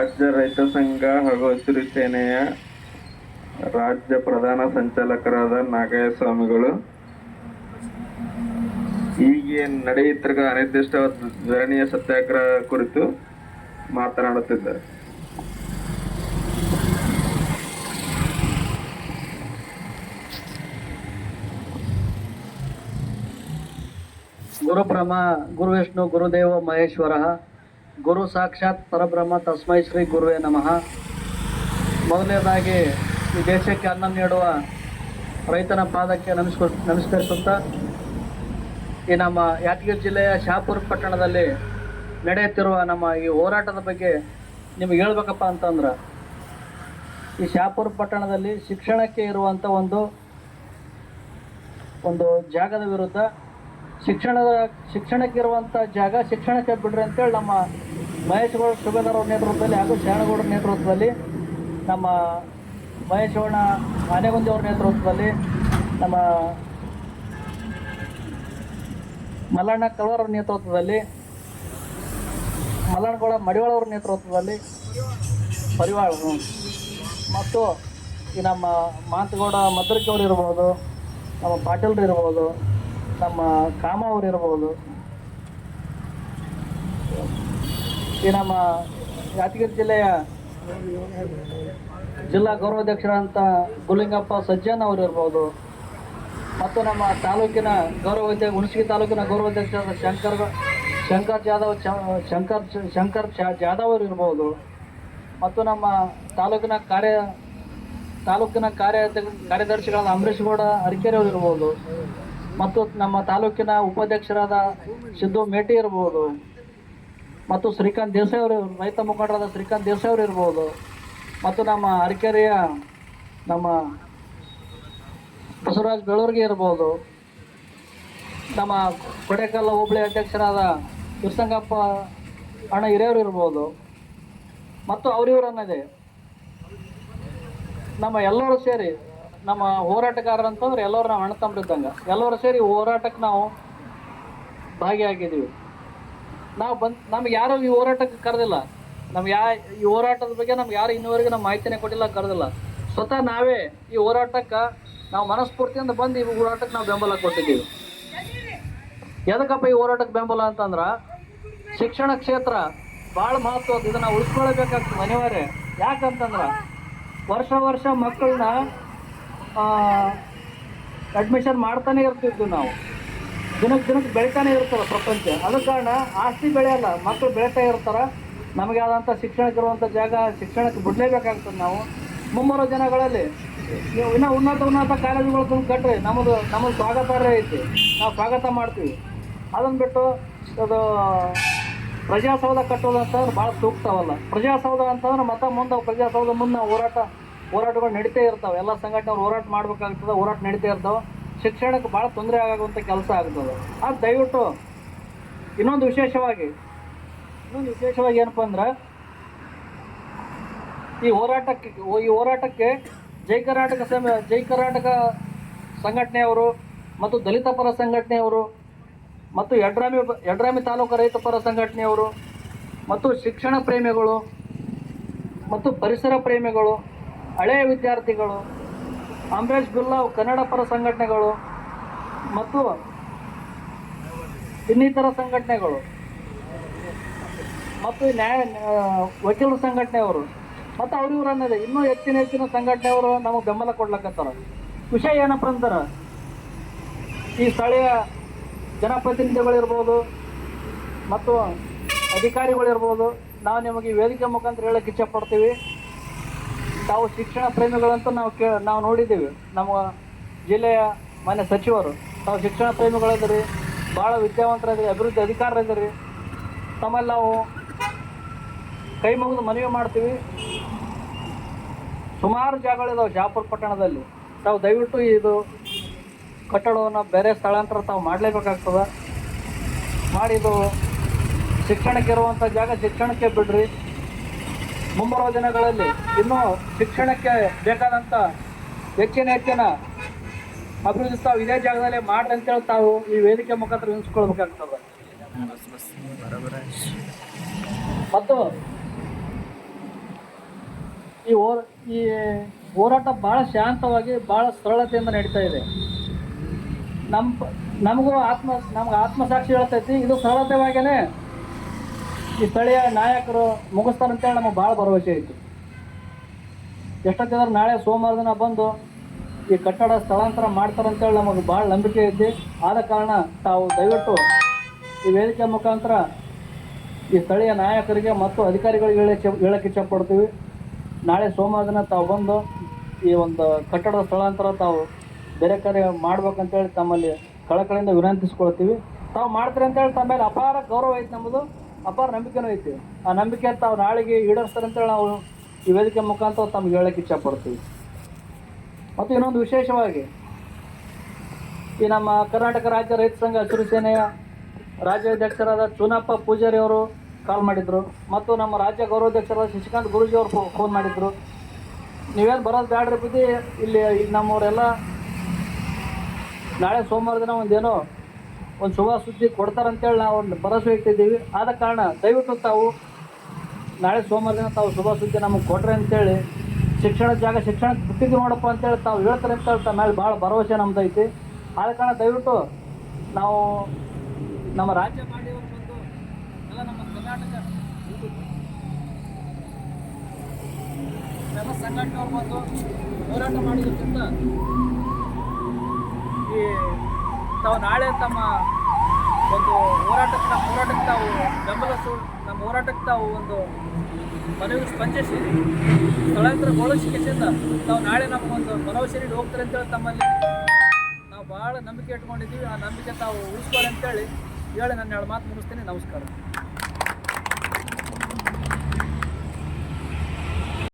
ರಾಜ್ಯ ರೈತ ಸಂಘ ಹಾಗೂ ಹಸಿರು ಸೇನೆಯ ರಾಜ್ಯ ಪ್ರಧಾನ ಸಂಚಾಲಕರಾದ ನಾಗಯ್ಯ ಸ್ವಾಮಿಗಳು ಹೀಗೆ ನಡೆಯುತ್ತಿರುವ ಅನಿರ್ದಿಷ್ಟ ಧರಣಿಯ ಸತ್ಯಾಗ್ರಹ ಕುರಿತು ಮಾತನಾಡುತ್ತಿದ್ದಾರೆ. ಗುರುಬ್ರಹ್ಮ ಗುರು ವಿಷ್ಣು ಗುರುದೇವ ಮಹೇಶ್ವರ ಗುರು ಸಾಕ್ಷಾತ್ ಪರಬ್ರಹ್ಮ ತಸ್ಮೈ ಶ್ರೀ ಗುರುವೇ ನಮಃ. ಮೊದಲನೇದಾಗಿ ಈ ದೇಶಕ್ಕೆ ಅನ್ನ ನೀಡುವ ರೈತನ ಪಾದಕ್ಕೆ ನಮಸ್ಕ, ನಮಸ್ಕರಿಸುತ್ತಾ, ಈ ನಮ್ಮ ಯಾದಗಿರಿ ಜಿಲ್ಲೆಯ ಶಾಪುರ್ ಪಟ್ಟಣದಲ್ಲಿ ನಡೆಯುತ್ತಿರುವ ನಮ್ಮ ಈ ಹೋರಾಟದ ಬಗ್ಗೆ ನಿಮ್ಗೆ ಹೇಳ್ಬೇಕಪ್ಪ ಅಂತಂದ್ರೆ, ಈ ಶಾಪುರ್ ಪಟ್ಟಣದಲ್ಲಿ ಶಿಕ್ಷಣಕ್ಕೆ ಇರುವಂಥ ಒಂದು ಒಂದು ಜಾಗದ ವಿರುದ್ಧ ಶಿಕ್ಷಣದ ಶಿಕ್ಷಣಕ್ಕೆ ಇರುವಂಥ ಜಾಗ ಶಿಕ್ಷಣಕ್ಕೆ ಬಿಡ್ರಿ ಅಂತೇಳಿ ನಮ್ಮ ಮಹೇಶ್ ಗೌಡ ಸುಬೇದಾರ್ ಅವ್ರ ನೇತೃತ್ವದಲ್ಲಿ ಹಾಗೂ ಶರಣಗೌಡರ ನೇತೃತ್ವದಲ್ಲಿ ನಮ್ಮ ಮಹೇಶ್ ಗೌಡ ಆನೆಗುಂದಿ ಅವ್ರ ನೇತೃತ್ವದಲ್ಲಿ ನಮ್ಮ ಮಲ್ಲಣ್ಣ ಅವ್ರ ನೇತೃತ್ವದಲ್ಲಿ ಮಲ್ಲಣ್ಣಗೌಡ ಮಡಿವಾಳ ಅವ್ರ ನೇತೃತ್ವದಲ್ಲಿ ಪರಿವಾಳ ಮತ್ತು ಈ ನಮ್ಮ ಮಾತುಗೌಡ ಅವರು ಇರ್ಬೋದು, ನಮ್ಮ ಪಾಟೀಲ್ರು ಇರ್ಬೋದು ನಮ್ಮ ಕಾಮ ಅವರು ಇರ್ಬೋದು. ಈ ನಮ್ಮ ಯಾದಗಿರಿ ಜಿಲ್ಲೆಯ ಜಿಲ್ಲಾ ಗೌರವಾಧ್ಯಕ್ಷರಂತ ಗುಲಿಂಗಪ್ಪ ಸಜ್ಜನ್ ಅವರು ಇರ್ಬೋದು. ಮತ್ತು ನಮ್ಮ ತಾಲೂಕಿನ ಗೌರವಾಧ್ಯಕ್ಷ, ಹುಣಸಗಿ ತಾಲೂಕಿನ ಗೌರವಾಧ್ಯಕ್ಷರಾದ ಶಂಕರ್ ಶಂಕರ್ ಜಾಧವ್ ಶಂಕರ್ ಶಂಕರ್ ಜಾಧವ್ ಅವರು ಇರ್ಬೋದು. ಮತ್ತು ನಮ್ಮ ತಾಲೂಕಿನ ಕಾರ್ಯ ತಾಲೂಕಿನ ಕಾರ್ಯ, ಕಾರ್ಯದರ್ಶಿಗಳಾದ ಅಂಬರೀಷ್ ಗೌಡ, ಅರಕೆರೆ ಅವರು ಇರ್ಬೋದು. ಮತ್ತು ನಮ್ಮ ತಾಲೂಕಿನ ಉಪಾಧ್ಯಕ್ಷರಾದ ಸಿದ್ದು ಮೇಟಿ ಇರ್ಬೋದು, ಮತ್ತು ಶ್ರೀಕಾಂತ್ ದೇಸಾಯಿ ಅವರು, ರೈತ ಮುಖಂಡರಾದ ಶ್ರೀಕಾಂತ್ ದೇಸಾಯಿ ಅವರು ಇರ್ಬೋದು, ಮತ್ತು ನಮ್ಮ ಅರಕೆರೆಯ ನಮ್ಮ ಬಸವರಾಜ್ ಬೆಳೂರ್ಗೆ ಇರ್ಬೋದು, ನಮ್ಮ ಕೊಡೆಕಲ್ಲ ಹೋಬಳಿ ಅಧ್ಯಕ್ಷರಾದ ಕೃಷ್ಣಂಗಪ್ಪ ಅಣ್ಣ ಹಿರಿಯವರು ಇರ್ಬೋದು, ಮತ್ತು ಅವರಿವರನ್ನದೇ ನಮ್ಮ ಎಲ್ಲರೂ ಸೇರಿ ನಮ್ಮ ಹೋರಾಟಗಾರರು ಅಂತಂದ್ರೆ ಎಲ್ಲರೂ ನಾವು ಅಣ್ಣ ತಮ್ಮರಿದ್ದಂಗೆ. ಎಲ್ಲರೂ ಸೇರಿ ಹೋರಾಟಕ್ಕೆ ನಾವು ಭಾಗಿಯಾಗಿದ್ದೀವಿ. ನಾವು ಬಂದು, ನಮ್ಗೆ ಯಾರು ಈ ಹೋರಾಟಕ್ಕೆ ಕರೆದಿಲ್ಲ. ನಮ್ಗೆ ಯಾ, ಈ ಹೋರಾಟದ ಬಗ್ಗೆ ನಮ್ಗೆ ಯಾರು ಇನ್ನೂವರೆಗೂ ನಮ್ಮ ಮಾಹಿತಿನೇ ಕೊಟ್ಟಿಲ್ಲ, ಕರೆದಿಲ್ಲ. ಸ್ವತಃ ನಾವೇ ಈ ಹೋರಾಟಕ್ಕೆ ನಾವು ಮನಸ್ಫೂರ್ತಿಯಿಂದ ಬಂದು ಈ ಹೋರಾಟಕ್ಕೆ ನಾವು ಬೆಂಬಲ ಕೊಟ್ಟಿದ್ದೀವಿ. ಎದಕ್ಕಪ್ಪ ಈ ಹೋರಾಟಕ್ಕೆ ಬೆಂಬಲ ಅಂತಂದ್ರೆ ಶಿಕ್ಷಣ ಕ್ಷೇತ್ರ ಭಾಳ ಮಹತ್ವದ್ದು. ಇದನ್ನ ಉಳಿಸ್ಕೊಳ್ಬೇಕಾಗ್ತದೆ ಅನಿವಾರ್ಯ ಯಾಕಂತಂದ್ರೆ ವರ್ಷ ವರ್ಷ ಮಕ್ಕಳನ್ನ ಅಡ್ಮಿಷನ್ ಮಾಡ್ತಾನೆ ಇರ್ತಿದ್ವಿ ನಾವು. ದಿನಕ್ಕೆ ದಿನಕ್ಕೆ ಬೆಳಿತಾನೆ ಇರ್ತಾರೆ ಪ್ರಪಂಚ. ಅದ ಕಾರಣ ಆಸ್ತಿ ಬೆಳೆಯಲ್ಲ ಮಕ್ಕಳು ಬೆಳೀತಾ ಇರ್ತಾರೆ. ನಮಗೆ ಆದಂಥ ಶಿಕ್ಷಣಕ್ಕೆ ಇರುವಂಥ ಜಾಗ ಶಿಕ್ಷಣಕ್ಕೆ ಬಿಡಲೇಬೇಕಾಗ್ತದೆ ನಾವು. ಮುಂಬರೋ ಜನಗಳಲ್ಲಿ ನೀವು ಇನ್ನೂ ಉನ್ನತ ಉನ್ನತ ಕಾಲೇಜುಗಳು ತುಂಬ ಕಟ್ರಿ ನಮ್ಮದು ನಮ್ಮದು ಸ್ವಾಗತಾರ್ಹ ಐತಿ. ನಾವು ಸ್ವಾಗತ ಮಾಡ್ತೀವಿ. ಅದನ್ನು ಬಿಟ್ಟು ಅದು ಪ್ರಜಾಸೌಧ ಕಟ್ಟೋದು ಅಂತಂದ್ರೆ ಭಾಳ ಸೂಕ್ತವಲ್ಲ ಪ್ರಜಾಸೌಧ ಅಂತಂದ್ರೆ ಮತ್ತೆ ಮುಂದೆ ಪ್ರಜಾಸೌಧ ಮುಂದೆ ಹೋರಾಟ ಹೋರಾಟಗಳು ನಡೀತಾ ಇರ್ತಾವೆ. ಎಲ್ಲ ಸಂಘಟನೆಗಳು ಹೋರಾಟ ಮಾಡ್ಬೇಕಾಗ್ತದೆ, ಹೋರಾಟ ನಡೀತಾ ಇರ್ತಾವೆ. ಶಿಕ್ಷಣಕ್ಕೆ ಭಾಳ ತೊಂದರೆ ಆಗುವಂಥ ಕೆಲಸ ಆಗ್ತದೆ. ಆ, ದಯವಿಟ್ಟು ಇನ್ನೊಂದು ವಿಶೇಷವಾಗಿ ಇನ್ನೊಂದು ವಿಶೇಷವಾಗಿ ಏನಪ್ಪ ಅಂದ್ರೆ, ಈ ಹೋರಾಟಕ್ಕೆ ಈ ಹೋರಾಟಕ್ಕೆ ಜೈ ಕರ್ನಾಟಕ ಸಮ, ಜೈ ಕರ್ನಾಟಕ ಸಂಘಟನೆಯವರು ಮತ್ತು ದಲಿತ ಪರ ಸಂಘಟನೆಯವರು ಮತ್ತು ಯಡ್ರಾಮಿ ಯಡ್ರಾಮಿ ತಾಲೂಕು ರೈತ ಪರ ಸಂಘಟನೆಯವರು ಮತ್ತು ಶಿಕ್ಷಣ ಪ್ರೇಮಿಗಳು ಮತ್ತು ಪರಿಸರ ಪ್ರೇಮಿಗಳು ಹಳೆಯ ವಿದ್ಯಾರ್ಥಿಗಳು, ಅಂಬರೀಷ್ ಬಿರ್ಲಾ ಕನ್ನಡ ಪರ ಸಂಘಟನೆಗಳು, ಮತ್ತು ಇನ್ನಿತರ ಸಂಘಟನೆಗಳು, ಮತ್ತು ನ್ಯಾಯ, ವಕೀಲರ ಸಂಘಟನೆಯವರು, ಮತ್ತು ಅವ್ರ ಅನ್ನೋದು. ಇನ್ನೂ ಹೆಚ್ಚಿನ ಹೆಚ್ಚಿನ ಸಂಘಟನೆಯವರು ನಮಗೆ ಬೆಂಬಲ ಕೊಡ್ಲಕ್ಕತ್ತಾರ ವಿಷಯ ಏನಪ್ಪ ಅಂತಾರೆ, ಈ ಸ್ಥಳೀಯ ಜನಪ್ರತಿನಿಧಿಗಳಿರ್ಬೋದು, ಮತ್ತು ಅಧಿಕಾರಿಗಳಿರ್ಬೋದು, ನಾವು ನಿಮಗೆ ವೇದಿಕೆ ಮುಖಾಂತರ ಹೇಳಕ್ಕೆ ಇಚ್ಛೆ ಪಡ್ತೀವಿ. ತಾವು ಶಿಕ್ಷಣ ಪ್ರೇಮಿಗಳಂತೂ ನಾವು ಕೇ, ನಾವು ನೋಡಿದ್ದೀವಿ. ನಮ್ಮ ಜಿಲ್ಲೆಯ ಮಾನ್ಯ ಸಚಿವರು ತಾವು ಶಿಕ್ಷಣ ಪ್ರೇಮಿಗಳಿದ್ದೀರಿ ಭಾಳ ವಿದ್ಯಾವಂತರಿದ್ದೀರಿ ಅಭಿವೃದ್ಧಿ ಅಧಿಕಾರರಿದ್ದೀರಿ ತಮ್ಮಲ್ಲಿ ನಾವು ಕೈ ಮುಗಿದು ಮನವಿ ಮಾಡ್ತೀವಿ. ಸುಮಾರು ಜಾಗಗಳಿದಾವೆ ಜಾಪುರ ಪಟ್ಟಣದಲ್ಲಿ. ತಾವು ದಯವಿಟ್ಟು ಇದು ಕಟ್ಟಡವನ್ನು ಬೇರೆ ಸ್ಥಳಾಂತರ ತಾವು ಮಾಡಲೇಬೇಕಾಗ್ತದೆ. ಮಾಡಿ ಇದು ಶಿಕ್ಷಣಕ್ಕೆ ಇರುವಂಥ ಜಾಗ ಶಿಕ್ಷಣಕ್ಕೆ ಬಿಡ್ರಿ. ಮುಂಬರುವ ದಿನಗಳಲ್ಲಿ ಇನ್ನೂ ಶಿಕ್ಷಣಕ್ಕೆ ಬೇಕಾದಂಥ ಹೆಚ್ಚಿನ ಹೆಚ್ಚಿನ ಅಭಿವೃದ್ಧಿ ತಾವು ಇದೇ ಜಾಗದಲ್ಲಿ ಮಾಡ್ರಿ ಅಂತೇಳಿ ತಾವು ಈ ವೇದಿಕೆ ಮುಖಾಂತರ ವಿನಿಸ್ಕೊಳ್ಬೇಕಾಗ್ತದೆ ಮತ್ತು ಈ ಹೋರ ಈ ಹೋರಾಟ ಭಾಳ ಶಾಂತವಾಗಿ ಭಾಳ ಸರಳತೆಯಿಂದ ನಡೀತಾ ಇದೆ. ನಮ್ಮ ನಮಗೂ ಆತ್ಮ, ನಮ್ಗೆ ಆತ್ಮಸಾಕ್ಷಿ ಹೇಳ್ತೈತಿ, ಇದು ಸರಳತೆವಾಗೇ ಈ ಸ್ಥಳೀಯ ನಾಯಕರು ಮುಗಿಸ್ತಾರೆ ಅಂತೇಳಿ ನಮಗೆ ಭಾಳ ಭರವಸೆ ಇತ್ತು. ಎಷ್ಟೊತ್ತಿದ್ರೆ ನಾಳೆ ಸೋಮವಾರ ದಿನ ಬಂದು ಈ ಕಟ್ಟಡ ಸ್ಥಳಾಂತರ ಮಾಡ್ತಾರಂತೇಳಿ ನಮಗೆ ಭಾಳ ನಂಬಿಕೆ ಐತಿ. ಆದ ಕಾರಣ ತಾವು ದಯವಿಟ್ಟು ಈ ವೇದಿಕೆ ಮುಖಾಂತರ ಈ ಸ್ಥಳೀಯ ನಾಯಕರಿಗೆ ಮತ್ತು ಅಧಿಕಾರಿಗಳಿಗೆ ಹೇಳಕ್ಕೆ ಹೇಳಕ್ಕೆ ಇಷ್ಟಪಡ್ತೀವಿ. ನಾಳೆ ಸೋಮವಾರ ದಿನ ತಾವು ಬಂದು ಈ ಒಂದು ಕಟ್ಟಡದ ಸ್ಥಳಾಂತರ ತಾವು ಬೇರೆ ಕಡೆ ಮಾಡ್ಬೇಕಂತೇಳಿ ತಮ್ಮಲ್ಲಿ ಕಳಕಳಿಯಿಂದ ವಿನಂತಿಸ್ಕೊಳ್ತೀವಿ. ತಾವು ಮಾಡ್ತೀರಿ ಅಂತೇಳಿ ತಮ್ಮ ಮೇಲೆ ಅಪಾರ ಗೌರವ ಐತೆ ನಮ್ಮದು. ಅಪಾರ ನಂಬಿಕೆನೂ ಐತಿ. ಆ ನಂಬಿಕೆ ತಾವು ನಾಳೆಗೆ ಈಡೇರಿಸ್ತಾರೆ ಅಂತೇಳಿ ನಾವು ಈ ವೇದಿಕೆ ಮುಖಾಂತರ ತಮ್ಗೆ ಹೇಳಕ್ಕೆ ಪಡ್ತೀವಿ ಮತ್ತು ಇನ್ನೊಂದು ವಿಶೇಷವಾಗಿ, ಈ ನಮ್ಮ ಕರ್ನಾಟಕ ರಾಜ್ಯ ರೈತ ಸಂಘ ಹಸಿರು ಸೇನೆಯ ರಾಜ್ಯಾಧ್ಯಕ್ಷರಾದ ಚುನಪ್ಪ ಪೂಜಾರಿ ಅವರು ಕಾಲ್ ಮಾಡಿದರು. ಮತ್ತು ನಮ್ಮ ರಾಜ್ಯ ಗೌರವಾಧ್ಯಕ್ಷರಾದ ಶಶಿಕಾಂತ್ ಗುರುಜಿ ಅವರು ಫೋನ್ ಮಾಡಿದ್ರು. ನೀವೇನು ಬರೋದು ಬೇಡ್ರಿ ಬಿದ್ದು ಇಲ್ಲಿ ಈಗ ನಮ್ಮವರೆಲ್ಲ ನಾಳೆ ಸೋಮವಾರ ದಿನ ಒಂದೇನೋ ಒಂದು ಶುಭ ಸುದ್ದಿ ಕೊಡ್ತಾರಂತೇಳಿ ನಾವು ಒಂದು ಭರವಸೆ ಇಟ್ಟಿದ್ದೀವಿ. ಆದ ಕಾರಣ ದಯವಿಟ್ಟು ತಾವು ನಾಳೆ ಸೋಮವಾರ ದಿನ ತಾವು ಶುಭ ಸುದ್ದಿ ನಮಗೆ ಕೊಟ್ರೆ ಅಂತೇಳಿ ಶಿಕ್ಷಣದ ಜಾಗ ಶಿಕ್ಷಣಕ್ಕೆ ಬಿಟ್ಟಿದ್ದು ನೋಡಪ್ಪ ಅಂತೇಳಿ ತಾವು ಹೇಳ್ತಾರೆ ಅಂತ ತಮ್ಮ ಮೇಲೆ ಭಾಳ ಭರವಸೆ ನಮ್ದು ಐತಿ ಆದ ಕಾರಣ ದಯವಿಟ್ಟು ನಾವು ನಮ್ಮ ರಾಜ್ಯ ಮಾಡಿ ಬಂದು ಎಲ್ಲ ನಮ್ಮ ಕರ್ನಾಟಕ ಸಂಘಟನೆಯವರು ಬಂದು ಹೋರಾಟ ಮಾಡಿದ್ದಕ್ಕಿಂತ ತಾವು ನಾಳೆ ತಮ್ಮ ಒಂದು ಹೋರಾಟಕ್ಕೆ ನಮ್ಮ ಹೋರಾಟಕ್ಕೆ ತಾವು ಬೆಂಬಲ ಸು ನಮ್ಮ ಹೋರಾಟಕ್ಕೆ ತಾವು ಒಂದು ಮನವಿ ಸ್ಪಂದಿಸಿ ಸ್ಥಳಾಂತರಗೊಳಿಸಿಕೆಯಿಂದ ತಾವು ನಾಳೆ ನಮ್ಮ ಒಂದು ನೀಡಿ ಹೋಗ್ತಾರೆ ಅಂತೇಳಿ ತಮ್ಮಲ್ಲಿ ನಾವು ಭಾಳ ನಂಬಿಕೆ ಇಟ್ಕೊಂಡಿದ್ದೀವಿ. ಆ ನಂಬಿಕೆ ತಾವು ಉಳಿಸ್ಕೊಳ್ಳಿ ಅಂತೇಳಿ ಹೇಳಿ ನನ್ನ ಎರಡು ಮಾತು ಮುಗಿಸ್ತೀನಿ. ನಮಸ್ಕಾರ.